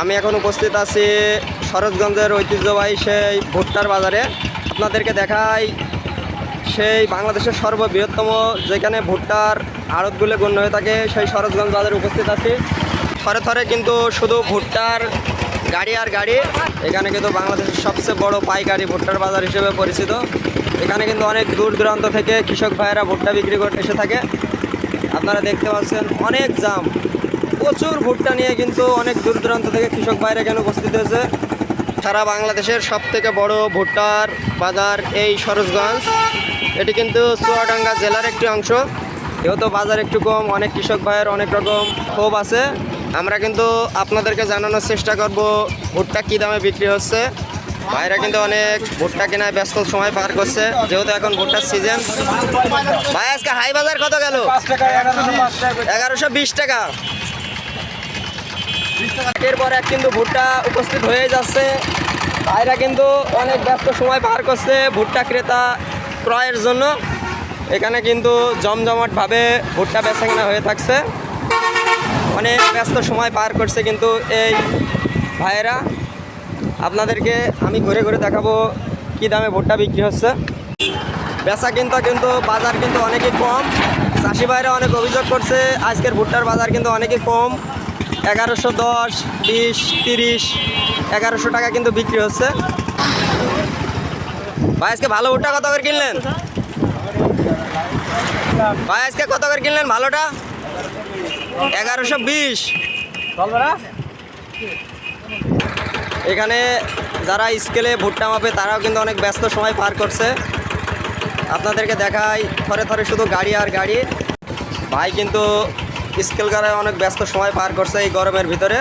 আমি এখন উপস্থিত আছি শরৎগঞ্জের ঐতিহ্যবাহী সেই ভুট্টার বাজারে। আপনাদেরকে দেখাই সেই বাংলাদেশের সর্ববৃহত্তম যেখানে ভুট্টার আড়তগুলো গণ্য হয়ে থাকে, সেই শরৎগঞ্জ বাজারে উপস্থিত আছি। থরে থরে কিন্তু শুধু ভুট্টার গাড়ি আর গাড়ি, এখানে কিন্তু বাংলাদেশের সবচেয়ে বড় পাইকারি ভুট্টার বাজার হিসেবে পরিচিত। এখানে কিন্তু অনেক দূর দূরান্ত থেকে কৃষক ভাইয়েরা ভুট্টা বিক্রি করতে এসে থাকে। আপনারা দেখতে পাচ্ছেন অনেক জাম। প্রচুর ভুট্টা নিয়ে কিন্তু অনেক দূর দূরান্ত থেকে কৃষক বাইরে কেন উপস্থিত হয়েছে। সারা বাংলাদেশের সব থেকে বড় ভুট্টার বাজার এই সরোজগঞ্জ। এটি কিন্তু চুয়াডাঙ্গা জেলার একটি অংশ। যেহেতু বাজার একটু কম, অনেক কৃষক ভাইয়ের অনেক রকম ক্ষোভ আছে। আমরা কিন্তু আপনাদেরকে জানানোর চেষ্টা করব ভুট্টা কী দামে বিক্রি হচ্ছে। ভাইরা কিন্তু অনেক ভুট্টা কেনায় ব্যস্ত সময় পার করছে, যেহেতু এখন ভুট্টার সিজন ভাই, আজকে হাই বাজার কত গেল? এগারোশো বিশ টাকা। এরপর এক কিন্তু ভুট্টা উপস্থিত হয়ে যাচ্ছে। ভাইরা কিন্তু অনেক ব্যস্ত সময় পার করছে ভুট্টা ক্রেতা ক্রয়ের জন্য। এখানে কিন্তু জমজমাটভাবে ভুট্টা বেচা কেনা হয়ে থাকছে। অনেক ব্যস্ত সময় পার করছে কিন্তু এই ভাইয়েরা। আপনাদেরকে আমি ঘুরে ঘুরে দেখাবো কী দামে ভুট্টা বিক্রি হচ্ছে। বেচা কিন্তু কিন্তু বাজার কিন্তু অনেকই কম। চাষি ভাইরা অনেক অভিযোগ করছে, আজকের ভুট্টার বাজার কিন্তু অনেকই কম। এগারোশো দশ, বিশ, তিরিশ, এগারোশো টাকা কিন্তু বিক্রি হচ্ছে। ভাই, আজকে ভালো ভুট্টা কত করে কিনলেন? ভাই, আজকে কত করে কিনলেন ভালোটা? এগারোশো বিশ। এখানে যারা স্কেলে ভুট্টা মাপে, তারাও কিন্তু অনেক ব্যস্ত সময় পার করছে। আপনাদেরকে দেখাই, থরে থরে শুধু গাড়ি আর গাড়ি। ভাই, কিন্তু স্কেল গাড়ায় অনেক ব্যস্ত সময় পার করছে এই গরমের ভিতরে।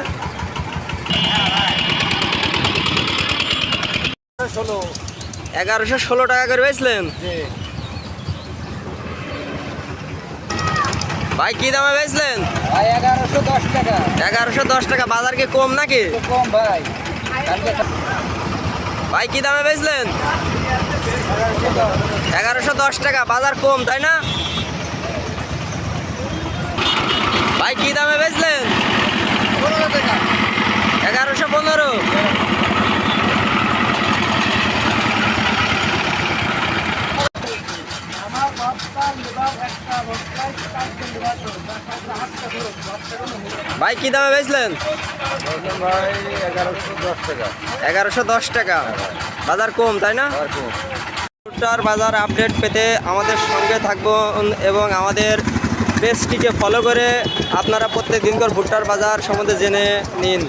এগারোশো ষোলো টাকা করে বেচলেন? ভাই কি দামে বেচলেন? এগারোশো দশ টাকা। এগারোশো দশ টাকা বাজার কি কম নাকি? কম ভাই। ভাই কি দামে বেচলেন? এগারোশো দশ টাকা বাজার কম তাই না? ভাই কি দামে বেচলেন? এগারোশো পনেরো। ভাই কি দামে বেচলেন? এগারোশো দশ টাকা। বাজার কম তাই না? বাজার আপডেট পেতে আমাদের সঙ্গে থাকব এবং আমাদের পেজটিকে ফলো করে। আপনারা প্রত্যেক দিনকর ভুট্টার বাজার সম্বন্ধে জেনে নিন।